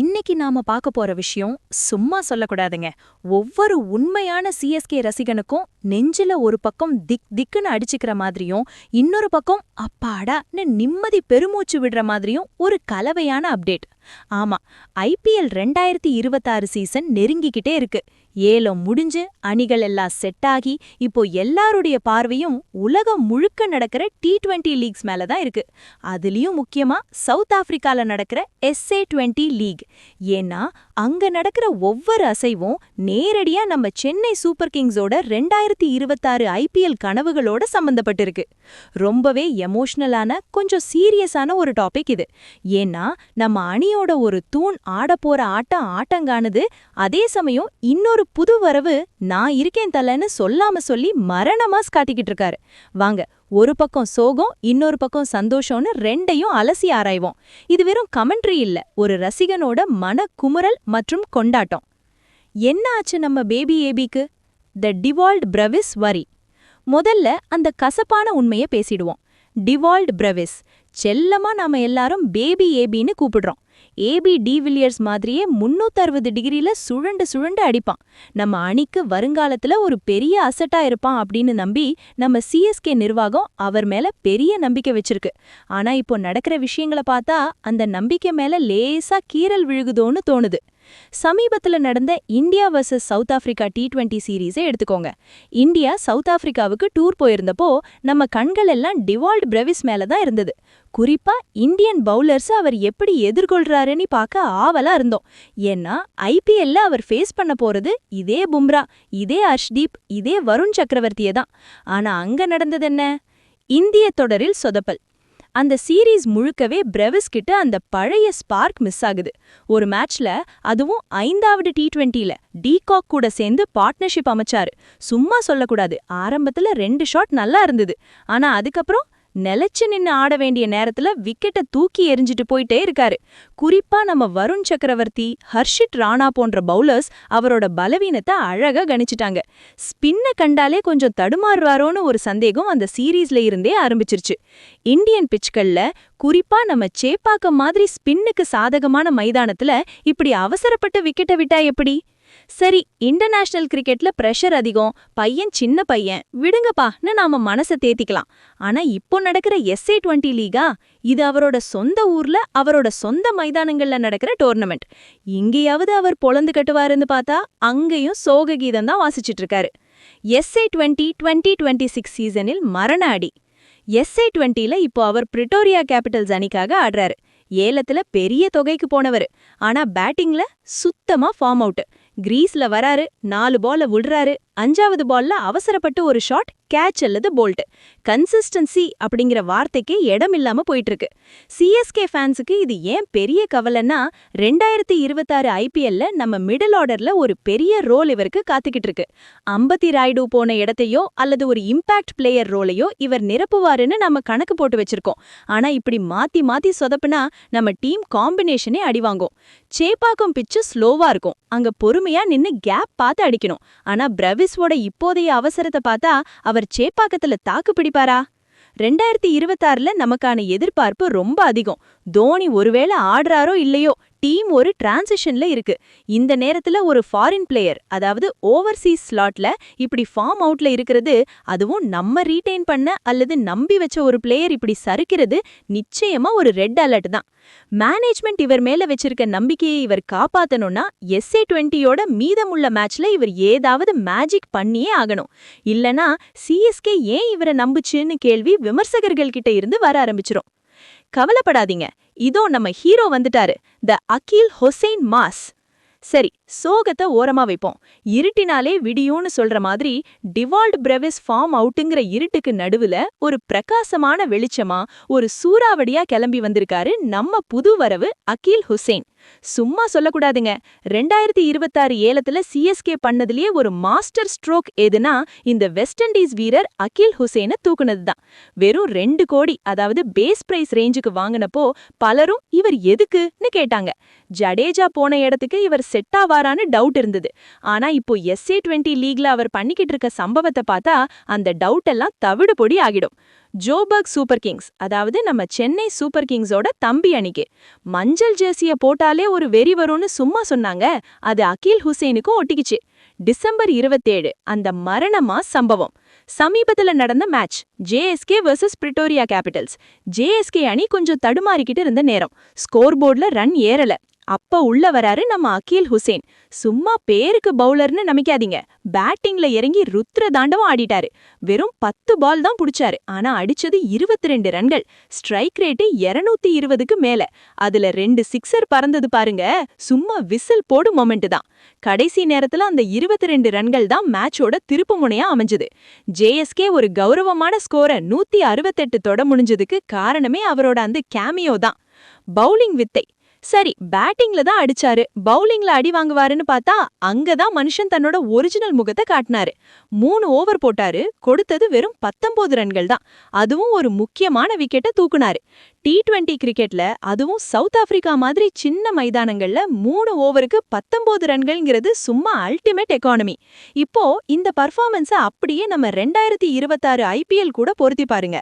இன்னைக்கு நாம பார்க்க போற விஷயம் சும்மா சொல்லக்கூடாதுங்க. ஒவ்வொரு உண்மையான சிஎஸ்கே ரசிகனுக்கும் நெஞ்சில ஒரு பக்கம் திக் திக்குன்னு அடிச்சுக்கிற மாதிரியும் இன்னொரு பக்கம் அப்பாடான்னு நிம்மதி பெருமூச்சு விடுற மாதிரியும் ஒரு கலவையான அப்டேட். ஆமா ஐபிஎல் ரெண்டாயிரத்தி இருபத்தாறு சீசன் நெருங்கிக்கிட்டே இருக்கு. ஏலம் முடிஞ்சு அணிகள் எல்லாம் செட் ஆகி இப்போ எல்லாருடைய பார்வையும் உலகம் முழுக்க நடக்கிற டி டுவெண்ட்டி லீக்ஸ் மேல தான் இருக்கு. அதுலயும் முக்கியமா சவுத் ஆப்பிரிக்கால நடக்கிற எஸ்ஏ டுவெண்ட்டி லீக் ஏன்னா அங்க நடக்கிற ஒவ்வொரு அசைவும் நேரடியா நம்ம சென்னை சூப்பர் கிங்ஸோட ரெண்டாயிரத்தி இருபத்தாறு ஐபிஎல் கனவுகளோட சம்பந்தப்பட்டிருக்கு. ரொம்பவே எமோஷனலான கொஞ்சம் சீரியஸான ஒரு டாபிக் இது. ஏன்னா நம்ம அணியோட ஒரு தூண் ஆடப்போற ஆட்டம் ஆட்டங்கானது அதே சமயம் இன்னொரு புது வரவு நான் இருக்கேன் தலைன்னு சொல்லாம சொல்லி மரணமாஸ் காட்டிக்கிட்டு இருக்காரு. வாங்க ஒரு பக்கம் சோகம் இன்னொரு பக்கம் சந்தோஷம்னு ரெண்டையும் அலசி ஆராய்வோம். இது வெறும் கமெண்ட்ரி இல்ல ஒரு ரசிகனோட மன குமுறல் மற்றும் கொண்டாட்டம். என்ன ஆச்சு நம்ம பேபி ஏபிக்கு த டிவால்ட் பிரவிஸ் வரி முதல்ல அந்த கசப்பான உண்மைய பேசிடுவோம். டிவால்ட் பிரவிஸ் செல்லமா நாம எல்லாரும் பேபி ஏபின்னு கூப்பிடுறோம். ஏபி டிவில்லியர்ஸ் மாதிரியே முன்னூத்தறுபது டிகிரில சுழண்டு சுழண்டு அடிப்பான். நம்ம அணிக்கு வருங்காலத்துல ஒரு பெரிய அசட்டா இருப்பான் அப்படின்னு நம்பி நம்ம சிஎஸ்கே நிர்வாகம் அவர் மேல பெரிய நம்பிக்கை வச்சிருக்கு. ஆனா இப்போ நடக்கிற விஷயங்களை பார்த்தா அந்த நம்பிக்கை மேல லேசா கீரல் விழுகுதோன்னு தோணுது. சமீபத்துல நடந்த India versus South Africa T twenty சீரீஸை எடுத்துக்கோங்க. இந்தியா சவுத் ஆப்பிரிக்காவுக்கு டூர் போயிருந்தப்போ நம்ம கண்கள் எல்லாம் டிவால்ட் பிரவிஸ் மேல தான் இருந்தது. குறிப்பா இந்தியன் பவுலர்ஸ் அவர் எப்படி எதிர்கொள்றாருன்னு பார்க்க ஆவலா இருந்தோம். ஏன்னா ஐபிஎல்ல அவர் ஃபேஸ் பண்ண போறது இதே பும்ரா இதே அர்ஷ்தீப் இதே வருண் சக்கரவர்த்தியே தான். ஆனா அங்க நடந்தது என்ன? இந்திய தொடரில் சொதப்பல். அந்த சீரீஸ் முழுக்கவே பிரெவிஸ் கிட்ட அந்த பழைய ஸ்பார்க் மிஸ் ஆகுது. ஒரு மேட்ச்ல அதுவும் ஐந்தாவது டி டுவெண்ட்டில டீகாக் கூட சேர்ந்து பார்ட்னர்ஷிப் அமைச்சாரு. சும்மா சொல்லக்கூடாது. ஆரம்பத்துல ரெண்டு ஷாட் நல்லா இருந்தது. ஆனா அதுக்கப்புறம் நிலைச்சு நின்னு ஆட வேண்டிய நேரத்துல விக்கெட்ட தூக்கி எரிஞ்சிட்டு போயிட்டே இருக்காரு. குறிப்பா நம்ம வருண் சக்கரவர்த்தி ஹர்ஷித் ராணா போன்ற பவுலர்ஸ் அவரோட பலவீனத்தை அழகா கணிச்சிட்டாங்க. ஸ்பின்ன கண்டாலே கொஞ்சம் தடுமாறுவாரோன்னு ஒரு சந்தேகம் அந்த சீரீஸ்ல இருந்தே ஆரம்பிச்சிருச்சு. இந்தியன் பிச்சுக்கள்ல குறிப்பா நம்ம சேப்பாக்கம் மாதிரி ஸ்பின்னுக்கு சாதகமான மைதானத்துல இப்படி அவசரப்பட்டு விக்கெட்ட விட்டா எப்படி? சரி இன்டர்நேஷனல் கிரிக்கெட்ல பிரஷர் அதிகம். பையன் சின்ன பையன். விடுங்கப்பான்னு நாம மனசை தேத்திக்கலாம். ஆனா இப்போ நடக்கிற எஸ்ஏ டுவெண்ட்டி லீகா? இது அவரோட சொந்த ஊர்ல அவரோட சொந்த மைதானங்கள்ல நடக்கிற டோர்னமெண்ட் இங்கேயாவது அவர் பொழந்து கட்டுவாருன்னு பார்த்தா அங்கேயும் சோக கீதம் தான் வாசிச்சிட்டு இருக்காரு SA twenty twenty twenty six சீசனில் மரண அடி. எஸ்ஏ டுவெண்ட்டில இப்போ அவர் பிரிட்டோரியா கேபிட்டல்ஸ் அணிக்காக ஆடுறாரு. ஏலத்துல பெரிய தொகைக்கு போனவர். ஆனா பேட்டிங்ல சுத்தமா ஃபார்ம் அவுட் கிரீஸ்ல வராரு நாலு பால விடுறாரு. அஞ்சாவது பால்ல அவசரப்பட்டு ஒரு ஷாட் கேட்ச் அல்லது போல்ட் கன்சிஸ்டன்சி அப்படிங்கிற வார்த்தைக்கு இடம் இல்லாம போயிட்டு இருக்கு சிஎஸ்கே ஃபேன்ஸுக்கு இது ஏன் பெரிய கவலைன்னா ரெண்டாயிரத்தி இருபத்தாறு ஐபிஎல்ல நம்ம மிடில் ஆர்டர்ல ஒரு பெரிய ரோல் இவருக்கு காத்துக்கிட்டு இருக்கு அம்பத்தி ராய்டு போன இடத்தையோ அல்லது ஒரு இம்பாக்ட் பிளேயர் ரோலையோ இவர் நிரப்புவாருன்னு நம்ம கணக்கு போட்டு வச்சிருக்கோம். ஆனா இப்படி மாத்தி மாத்தி சொதப்புனா நம்ம டீம் காம்பினேஷனே அடிவாங்கும் சேப்பாக்கும் பிச்சு ஸ்லோவா இருக்கும். அங்க பொறுமையா நின்னு கேப் பார்த்து அடிக்கணும். ஆனா பிரவி பிரவிஸ்வோட இப்போதைய அவசரத்தை பார்த்தா அவர் சேப்பாக்கத்துல தாக்கு பிடிப்பாரா? ரெண்டாயிரத்தி இருபத்தாறுல நமக்கான எதிர்பார்ப்பு ரொம்ப அதிகம். தோனி ஒருவேளை ஆடுறாரோ இல்லையோ டீம் ஒரு டிரான்சிஷன்ல இருக்கு. இந்த நேரத்துல ஒரு ஃபாரின் பிளேயர் அதாவது ஓவர்சீஸ் ஸ்லாட்ல இப்படி ஃபார்ம் அவுட்ல இருக்கிறது அதுவும் நம்ம ரீட்டைன் பண்ண அல்லது நம்பி வச்ச ஒரு பிளேயர் இப்படி சறுக்கிறது நிச்சயமா ஒரு ரெட் அலர்ட் தான். மேனேஜ்மெண்ட் இவர் மேல வச்சிருக்க நம்பிக்கையை இவர் காப்பாத்தணும்னா எஸ்ஏ டுவெண்ட்டியோட மீதமுள்ள மேட்ச்ல இவர் ஏதாவது மேஜிக் பண்ணியே ஆகணும். இல்லனா சிஎஸ்கே ஏன் இவரை நம்புச்சுன்னு கேள்வி விமர்சகர்கள் கிட்ட இருந்து வர ஆரம்பிச்சிடும் கவலைப்படாதீங்க. இதோ நம்ம ஹீரோ வந்துட்டாரு. The Akeal Hosein mass. சரி சோகத்தை ஓரமா வைப்போம். இருட்டினாலே விடியும்னு சொல்ற மாதிரி டிவால்ட் பிரெவிஸ் ஃபார்ம் அவுட்டுங்கிற இருட்டுக்கு நடுவுல ஒரு பிரகாசமான வெளிச்சமா ஒரு சூறாவடியா கிளம்பி வந்திருக்காரு நம்ம புது வரவு அகில் ஹுசேன். சும்மா சொல்லக்கூடாதுங்க. ரெண்டாயிரத்தி இருபத்தாறு ஏலத்துல சிஎஸ்கே பண்ணதுலயே ஒரு மாஸ்டர் ஸ்ட்ரோக் எதுனா இந்த வெஸ்ட் இண்டீஸ் வீரர் அகில் ஹுசைனை தூக்குனதுதான். வெறும் ரெண்டு கோடி அதாவது பேஸ் பிரைஸ் ரேஞ்சுக்கு வாங்கினப்போ பலரும் இவர் எதுக்குன்னு கேட்டாங்க. ஜடேஜா போன இடத்துக்கு இவர் செட் ஆவாரான்னு டவுட் இருந்தது. ஆனா இப்போ எஸ்ஏ டுவெண்ட்டி லீக்ல அவர் பண்ணிக்கிட்டு இருக்க சம்பவத்தை பார்த்தா அந்த டவுட் எல்லாம் தவிடு பொடி ஆகிடும். ஜோபர்க் சூப்பர் கிங்ஸ் அதாவது நம்ம சென்னை சூப்பர் கிங்ஸோட தம்பி அணிக்கு. மஞ்சள் ஜேர்சிய போட்டாலே ஒரு வெறி வரும்னு சும்மா சொன்னாங்க. அது அகில் ஹுசைனுக்கும் ஒட்டிக்குச்சு. டிசம்பர் இருபத்தேழு அந்த மரணமா சம்பவம். சமீபத்துல நடந்த match JSK versus Pretoria Capitals JSK அணி கொஞ்சம் தடுமாறிக்கிட்டு இருந்த நேரம். ஸ்கோர் போர்டில் ரன் ஏறல. அப்ப உள்ள வராரு நம்ம அகீல் ஹுசேன். சும்மா பேருக்கு பவுலர்னு நம்பிக்காதீங்க. பேட்டிங்ல இறங்கி ருத்ர தாண்டவம் ஆடிட்டாரு. வெறும் பத்து பால் தான் புடிச்சாரு. ஆனா அடிச்சது இருபத்தி ரெண்டு ரன்கள். ஸ்ட்ரைக் ரேட்டு இருநூத்தி இருபதுக்கு மேல. அதுல ரெண்டு சிக்ஸர் பறந்தது பாருங்க. சும்மா விசில் போடு மொமெண்ட் தான். கடைசி நேரத்துல அந்த இருபத்தி ரெண்டு ரன்கள் தான் மேட்சோட திருப்பு முனையா அமைஞ்சது. ஜேஎஸ்கே ஒரு கௌரவமான ஸ்கோரை நூத்தி அறுபத்தெட்டு தொட முடிஞ்சதுக்கு காரணமே அவரோட அந்த கேமியோ தான். பவுலிங் வித்தை. சரி பேட்டிங்ல தான் அடிச்சாரு. பவுலிங்ல அடி வாங்குவாருன்னு பார்த்தா அங்கதான் மனுஷன் தன்னோட ஒரிஜினல் முகத்தை காட்டினாரு. மூணு ஓவர் போட்டாரு. கொடுத்தது வெறும் பத்தொன்பது ரன்கள் தான். அதுவும் ஒரு முக்கியமான விக்கெட்டை தூக்குனாரு. டி டுவெண்டி கிரிக்கெட்ல அதுவும் சவுத் ஆப்பிரிக்கா மாதிரி சின்ன மைதானங்கள்ல மூணு ஓவருக்கு பத்தொன்பது ரன்கள்ங்கிறது சும்மா அல்டிமேட் எக்கானமி இப்போ இந்த பர்ஃபார்மன்ஸை அப்படியே நம்ம ரெண்டாயிரத்தி இருபத்தாறு ஐபிஎல் கூட பொருத்தி பாருங்க.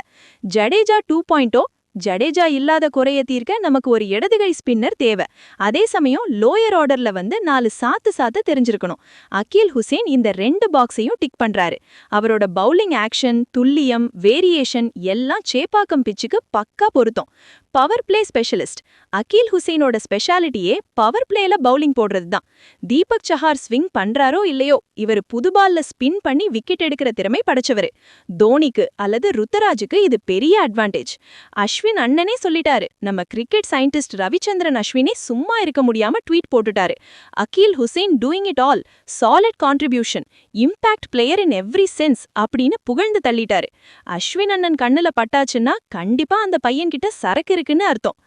ஜடேஜா டூ பாயிண்டோ ஜடேஜா இல்லாத குறைய தீர்க்க நமக்கு ஒரு இடதுகை ஸ்பின்னர் தேவை. அதே சமயம் லோயர் ஆர்டர்ல வந்து நாலு சாத்து சாத்து தெரிஞ்சிருக்கணும். அகில் ஹுசேன் இந்த ரெண்டு பாக்ஸையும் டிக் பண்றாரு. அவரோட பவுலிங் ஆக்ஷன் துல்லியம் வேரியேஷன் எல்லாம் சேப்பாக்கம் பிச்சுக்கு பக்கா பொருத்தம். பவர் பிளே ஸ்பெஷலிஸ்ட் அகில் ஹுசைனோட ஸ்பெஷாலிட்டியே பவர் பிளேல பவுலிங் போடுறது தான் தீபக் சஹார் ஸ்விங் பண்றாரோ இல்லையோ இவர் புதுபால்ல ஸ்பின் பண்ணி விக்கெட் எடுக்கிற திறமை படைச்சவரு. தோனிக்கு அல்லது ருத்தராஜுக்கு இது பெரிய அட்வான்டேஜ் அஸ்வின் அண்ணனே சொல்லிட்டாரு நம்ம கிரிக்கெட் சயின்டிஸ்ட் ரவிச்சந்திரன் அஸ்வினே சும்மா இருக்க முடியாம tweet போட்டுட்டாரு. Akeal Hosein doing it all solid contribution impact player in every sense அப்படின்னு புகழ்ந்து தள்ளிட்டாரு. அஸ்வின் அண்ணன் கண்ணுல பட்டாச்சுன்னா கண்டிப்பா அந்த பையன்கிட்ட சரக்கு இருக்குன்னு அர்த்தம்.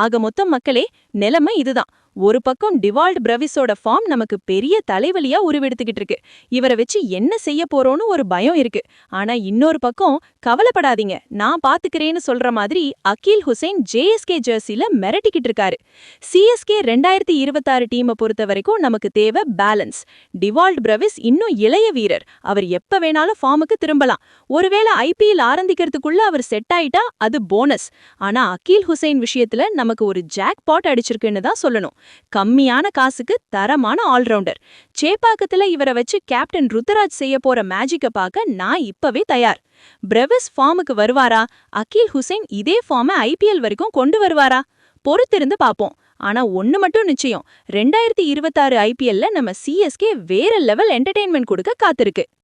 ஆக மொத்தம் மக்களே நிலைமை இதுதான். ஒரு பக்கம் டிவால்ட் பிரவிஸோட ஃபார்ம் நமக்கு பெரிய தலைவலியா உருவெடுத்துக்கிட்டு இருக்கு இவரை வச்சு என்ன செய்ய போறோம்னு ஒரு பயம் இருக்கு. ஆனா இன்னொரு பக்கம் கவலைப்படாதீங்க. நான் பாத்துக்கிறேன்னு சொல்ற மாதிரி அகில் ஹுசைன் ஜேஎஸ்கே ஜெர்சில மிரட்டிக்கிட்டு இருக்காரு சிஎஸ்கே ரெண்டாயிரத்தி இருபத்தாறு டீமை பொறுத்த வரைக்கும் நமக்கு தேவை பேலன்ஸ். டிவால்ட் பிரவிஸ் இன்னும் இளைய வீரர். அவர் எப்ப வேணாலும் ஃபார்முக்கு திரும்பலாம். ஒருவேளை ஐபிஎல் ஆரம்பிக்கிறதுக்குள்ள அவர் செட் ஆயிட்டா அது போனஸ். ஆனா அகில் ஹுசைன் விஷயத்துல நமக்கு ஒரு ஜாக் பாட் அடிச்சிருக்குன்னு தான் சொல்லணும். கம்மியான காசுக்கு தரமான ஆல்ரவுண்டர். சேப்பாக்கத்துல இவரை வச்சு கேப்டன் ருத்ராஜ் செய்ய போற மேஜிக்க பார்க்க நான் இப்பவே தயார். பிரவிஸ் ஃபார்முக்கு வருவாரா? அகில் ஹுசைன் இதே ஃபார்மை ஐபிஎல் வரைக்கும் கொண்டு வருவாரா? பொறுத்திருந்து பார்ப்போம். ஆனா ஒண்ணு மட்டும் நிச்சயம். ரெண்டாயிரத்தி இருபத்தாறு ஐபிஎல்ல நம்ம சிஎஸ்கே வேற லெவல் என்டர்டெயின்மெண்ட் கொடுக்க காத்திருக்கு.